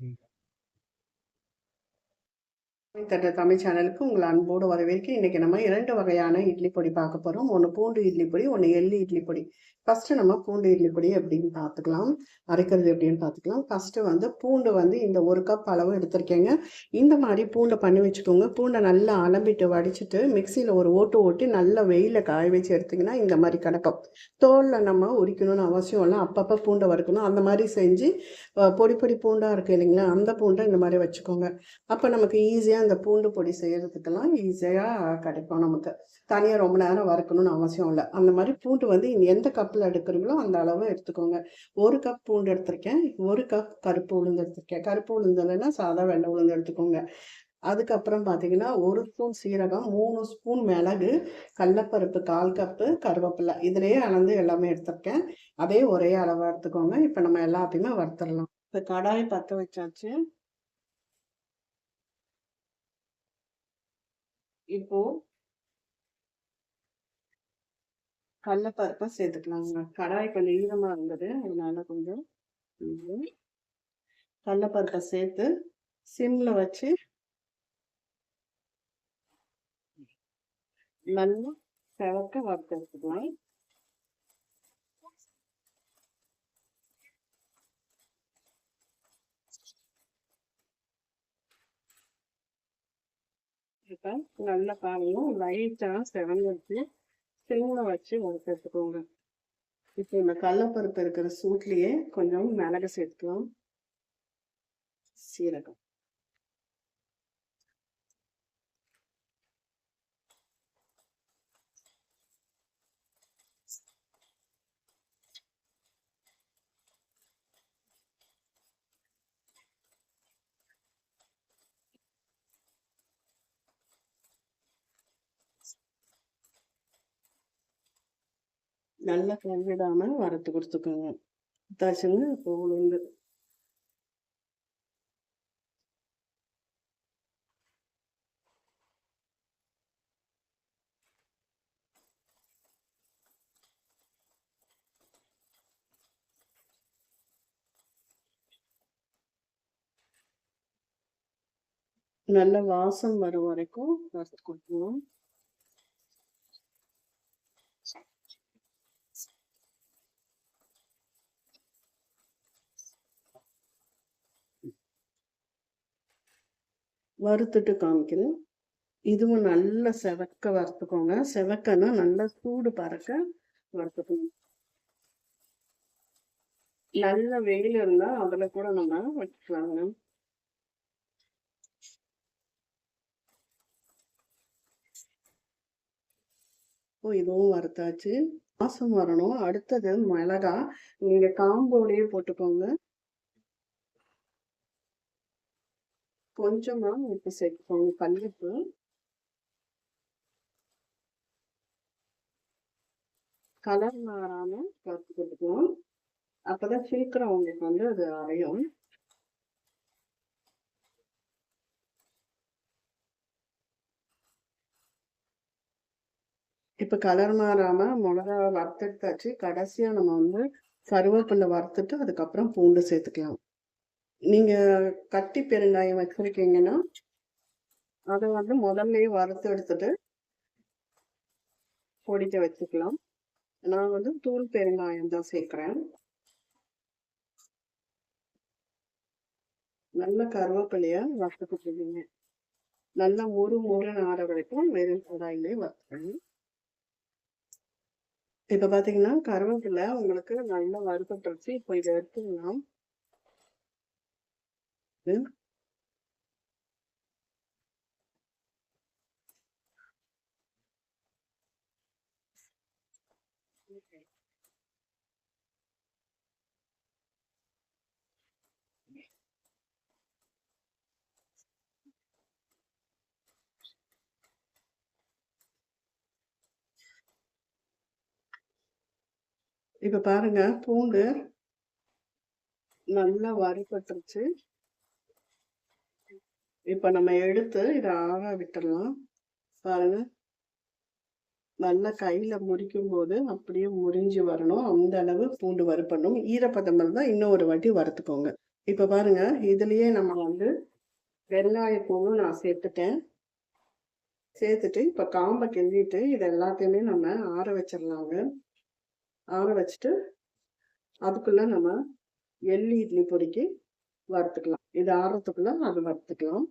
Mm-hmm. தட்ட தமிழ் சேனலுக்கு உங்களை அன்போடு வரவேற்க இன்றைக்கி நம்ம இரண்டு வகையான இட்லி பொடி பார்க்க போகிறோம் ஒன்று பூண்டு இட்லி பொடி ஒன்று எள்ளு இட்லி பொடி. ஃபஸ்ட்டு நம்ம பூண்டு இட்லி பொடி எப்படின்னு பார்த்துக்கலாம். அரைக்கிறது எப்படின்னு பார்த்துக்கலாம். ஃபஸ்ட்டு வந்து பூண்டு வந்து இந்த ஒரு கப் அளவு எடுத்திருக்கேங்க. இந்த மாதிரி பூண்டை பண்ணி வச்சுக்கோங்க. பூண்டை நல்லா அலம்பிட்டு வடிச்சிட்டு மிக்சியில் ஒரு ஓட்டு ஓட்டி நல்லா வெயிலில் காய வச்சு எடுத்திங்கன்னா இந்த மாதிரி கிடக்கும் தோலில் நம்ம உரிக்கணும்னு அவசியம் இல்லை. அப்பப்போ பூண்டை வறுக்கணும். அந்த மாதிரி செஞ்சு பொடி பொடி பூண்டாக இருக்குது இல்லைங்களா? அந்த பூண்டை இந்த மாதிரி வச்சுக்கோங்க. அப்போ நமக்கு ஈஸியாக இந்த பூண்டு பொடி செய்கிறதுக்கெல்லாம் ஈஸியாக கிடைக்கும் நமக்கு. தனியாக ரொம்ப நேரம் வறுக்கணும்னு அவசியம் இல்லை. அந்த மாதிரி பூண்டு வந்து எந்த கப்பில் எடுக்கிறீங்களோ அந்த அளவு எடுத்துக்கோங்க. ஒரு கப் பூண்டு எடுத்திருக்கேன். ஒரு கப் கருப்பு உளுந்து எடுத்திருக்கேன். கருப்பு உளுந்துலன்னா இல்லைன்னா சாதா வெள்ளை உளுந்து எடுத்துக்கோங்க. அதுக்கப்புறம் பார்த்தீங்கன்னா ஒரு ஸ்பூன் சீரகம் மூணு ஸ்பூன் மிளகு கடலப்பருப்பு கால் கப்பு கருவேப்பிலை. இதுலேயே அளந்து எல்லாமே எடுத்திருக்கேன். அதே ஒரே அளவாக எடுத்துக்கோங்க. இப்போ நம்ம எல்லாத்தையுமே வறுத்துடலாம். இப்போ கடாய் பற்ற வச்சாச்சு. இப்போ கடலப்பருப்பை சேர்த்துக்கலாங்க. கடாய் கொஞ்சம் ஈரமாக இருந்தது. அதனால கொஞ்சம் கொஞ்சம் கடலப்பருப்பை சேர்த்து சிம்ல வச்சு நல்லா செவக்க வறுத்து எடுத்துக்கலாம். இப்போ நல்ல காலையும் லைட்டாக செவந்துருச்சு சிம்மில் வச்சு வறுத்து இப்போ இந்த கடலப்பருப்பு இருக்கிற சூட்லேயே கொஞ்சம் மிளகு சேர்த்துக்கலாம். சீரகம். நல்லா கைவிடாம வரத்து கொடுத்துக்கோங்க தாச்சுங்க இப்போ உளுந்து. நல்ல வாசம் வரும் வரைக்கும் வறுத்து கொடுக்கணும் வறுத்துட்டு காமிக்கிறேன் இதுவும் நல்லா செவக்க வறுத்துக்கோங்க. செவக்கன்னா நல்லா சூடு பறக்க வறுத்துக்கோங்க. நல்ல வெயில் இருந்தா அதுல கூட நம்ம வச்சுக்கலாங்க. ஓ இதுவும் வறுத்தாச்சு. வாசம் வரணும். அடுத்தது மிளகா. நீங்க காம்போலயே போட்டுக்கோங்க. கொஞ்சமா உப்பு சேர்த்துக்கோங்க கல்லுப்பு. கலர் மாறாம வறுத்து போட்டுக்குவோம் அப்பதான் சீக்கிரம் உங்களுக்கு வந்து அது அரையும். இப்ப கலர் மாறாம மிளகா வறுத்துட்டாச்சு கடைசியா நம்ம வந்து கருவேப்பிலை வறுத்துட்டு அதுக்கப்புறம் பூண்டு சேர்த்துக்கலாம். நீங்க கட்டி பெருங்காயம் வச்சிருக்கீங்கன்னா அதை வந்து முதல்ல வறுத்து எடுத்துட்டு பொடிக்க வச்சுக்கலாம். நான் வந்து தூள் பெருங்காயம் தான் சேர்க்கிறேன். நல்ல கருவேப்பிலைய வறுத்துக்கிட்டுருக்கீங்க நல்லா ஒரு முருன்னு ஆற வரைக்கும் வெறும் கடாயிலே வறுத்துக்கணும். இப்ப பாத்தீங்கன்னா கருவேப்பிலை உங்களுக்கு நல்லா வறுக்கப்பட்டுருச்சு இப்போ இதை எடுத்துக்கலாம். இப்ப பாருங்க பூண்டு நல்லா வறுபட்டுருச்சு. இப்போ நம்ம எடுத்து இதை ஆற விட்டுடலாம் பாருங்க. நல்லா கையில் முறிக்கும் போது அப்படியே முறிஞ்சு வரணும். அந்த அளவு பூண்டு வறுப்பணும். ஈரப்பதம் இருந்தால் இன்னும் ஒரு வாட்டி வறுத்துக்கோங்க. இப்போ பாருங்க. இதுலேயே நம்ம வந்து வெங்காயப்பூவும் நான் சேர்த்துட்டேன். சேர்த்துட்டு இப்போ காம்பை கிண்டிட்டு இது எல்லாத்தையுமே நம்ம ஆற வச்சிடலாங்க ஆற வச்சுட்டு அதுக்குள்ளே நம்ம எள்ளி இட்லி பொடிக்கு வறுத்துக்கலாம். இது ஆறத்துக்குள்ள அது வறுத்துக்கலாம்.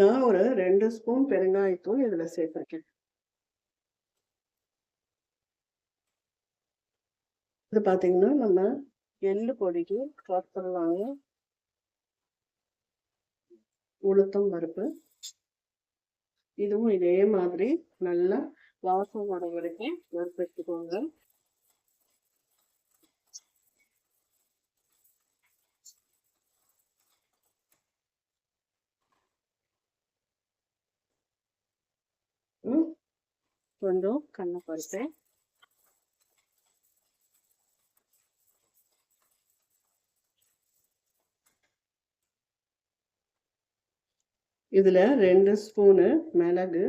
நான் ஒரு ரெண்டு ஸ்பூன் பெருங்காயத்தூள் இதில் சேர்த்துருக்கேன். இது பார்த்தீங்கன்னா நம்ம எள்ளு பொடிக்கு வறுத்துடலாங்க உளுத்தம் பருப்பு. இதுவும் இதே மாதிரி நல்லா வாசம் வர வரைக்கும் வறுத்துக்கோங்க கொஞ்சம் கடலப்பருப்பு இதுல ரெண்டு ஸ்பூனு மிளகு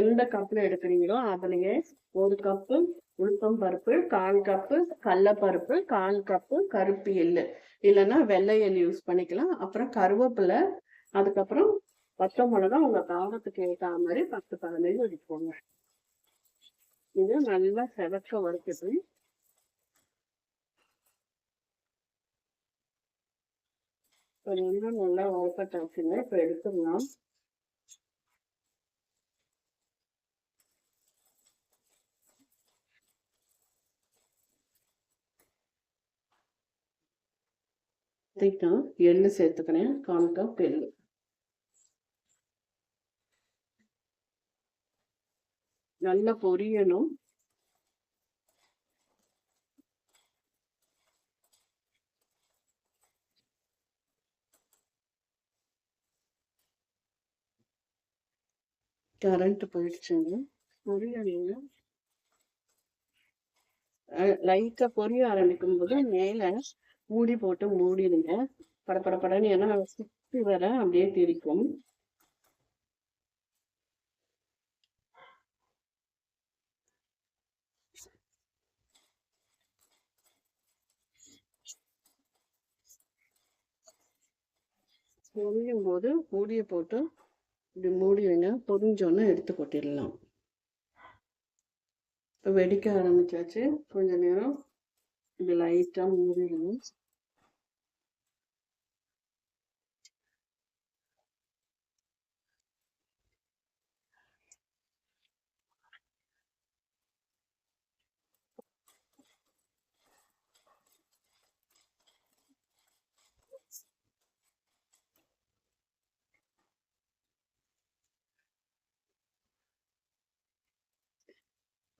எந்த கப்பில் எடுக்கிறீங்களோ அதுலயே ஒரு கப்பு உளுத்தம் பருப்பு கால் கப்பு கடலப்பருப்பு கால் கப்பு கருப்பு எள்ளு. இல்லைன்னா வெள்ளை எள் யூஸ் பண்ணிக்கலாம். அப்புறம் கருவேப்பிலை அதுக்கப்புறம் பச்சை மிளகா உங்க காரத்துக்கு ஏற்ற மாதிரி பத்து பதினஞ்சு வச்சுக்கோங்க. இது நல்லா செவக்க வறுக்குது இப்போ இன்னும் நல்லா வறுக்கட்டாச்சுங்க இப்போ எடுத்துடலாம். நான் எள்ளு சேர்த்துக்கிறேன். கால் கப் எள்ளு நல்லா பொரியணும். கரண்ட் போயிடுச்சுங்க. பொரியணுங்க. லைட்டா பொரிய ஆரம்பிக்கும் போது மேல மூடி போட்டு மூடிடுங்க. படப்பட படன்னு ஏன்னா சுத்தி வர அப்படியே திரிக்கும் பொரியும் போது மூடியை போட்டு இப்படி மூடி வைங்க பொரிஞ்சோன்னு எடுத்து கொட்டிடலாம். இப்போ வெடிக்க ஆரம்பிச்சாச்சு. கொஞ்ச நேரம் இப்படி லைட்டாக மூடிடணும்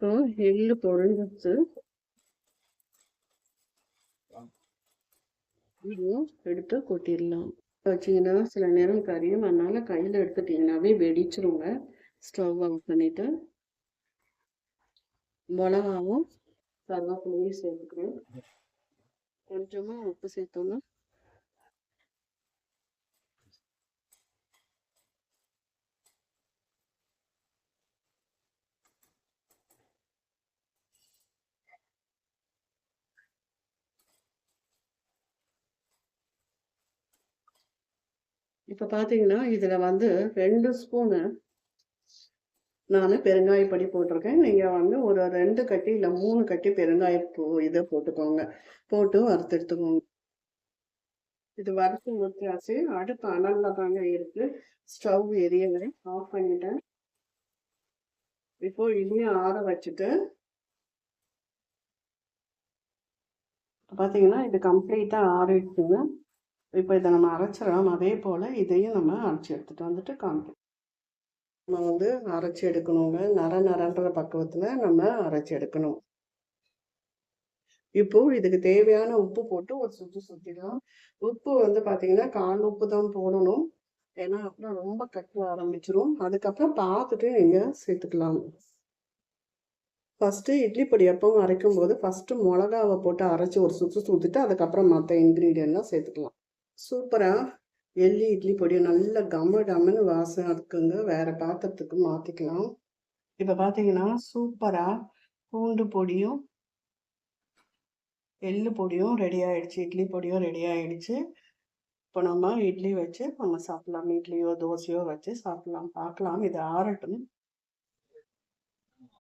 இப்போ எள்ளு பொழிஞ்சிச்சு எடுத்து கொட்டிடலாம். வச்சிங்கன்னா சில நேரம் கரியும். அதனால கையில் எடுத்துட்டிங்கனாவே வெடிச்சிருங்க. ஸ்டவ் ஆஃப் பண்ணிட்டு மிளகாவும் கருவேப்பிலையும் சேர்த்துக்கிறேன். கொஞ்சமாக உப்பு சேர்த்தோன்னா இப்போ பார்த்தீங்கன்னா இதில் வந்து ரெண்டு ஸ்பூனு நான் பெருங்காயப்பொடி போட்டிருக்கேன். நீங்கள் வந்து ஒரு ரெண்டு கட்டி இல்லை மூணு கட்டி பெருங்காய பூ இதை போட்டுக்கோங்க. போட்டு வறுத்து எடுத்துக்கோங்க இது வறுத்து ஊற்றியாச்சு அடுப்பு அனலில் தாங்க இருக்குது ஸ்டவ் எரியலை ஆஃப் பண்ணிட்டேன். இப்போ இதையும் ஆற வச்சுட்டு பார்த்தீங்கன்னா இது கம்ப்ளீட்டாக ஆறிடுச்சுங்க. இப்போ இதை நம்ம அரைச்சிடலாம். அதே போல் இதையும் நம்ம அரைச்சி எடுத்துகிட்டு வந்துட்டு காமிக்கலாம் நம்ம வந்து அரைச்சி எடுக்கணுங்க. நர நரன்ற பக்குவத்தில் நம்ம அரைச்சி எடுக்கணும். இப்போ இதுக்கு தேவையான உப்பு போட்டு ஒரு சுற்றி சுற்றிடலாம் உப்பு வந்து பார்த்தீங்கன்னா கால் உப்பு தான் போடணும். ஏன்னா அப்புறம் ரொம்ப கட்ட ஆரம்பிச்சிரும். அதுக்கப்புறம் பார்த்துட்டு நீங்கள் சேர்த்துக்கலாம். ஃபஸ்ட்டு இட்லி பொடி எப்பவும் அரைக்கும்போது ஃபஸ்ட்டு மிளகாவை போட்டு அரைச்சி ஒரு சுற்று சுற்றிட்டு அதுக்கப்புறம் மற்ற இன்க்ரீடியன்ட்லாம் சேர்த்துக்கலாம். சூப்பராக எள்ளி இட்லி பொடியை நல்ல கம கமன்னு வாசம் இருக்குங்க. வேறு பாத்திரத்துக்கு மாற்றிக்கலாம் இப்போ பார்த்தீங்கன்னா சூப்பராக பூண்டு பொடியும் எள்ளு பொடியும் ரெடி ஆயிடுச்சு. இட்லி பொடியும் ரெடி ஆயிடுச்சு. இப்போ நம்ம இட்லி வச்சு நம்ம சாப்பிடலாம். இட்லியோ தோசையோ வச்சு சாப்பிடலாம். பார்க்கலாம். இது ஆறட்டும்.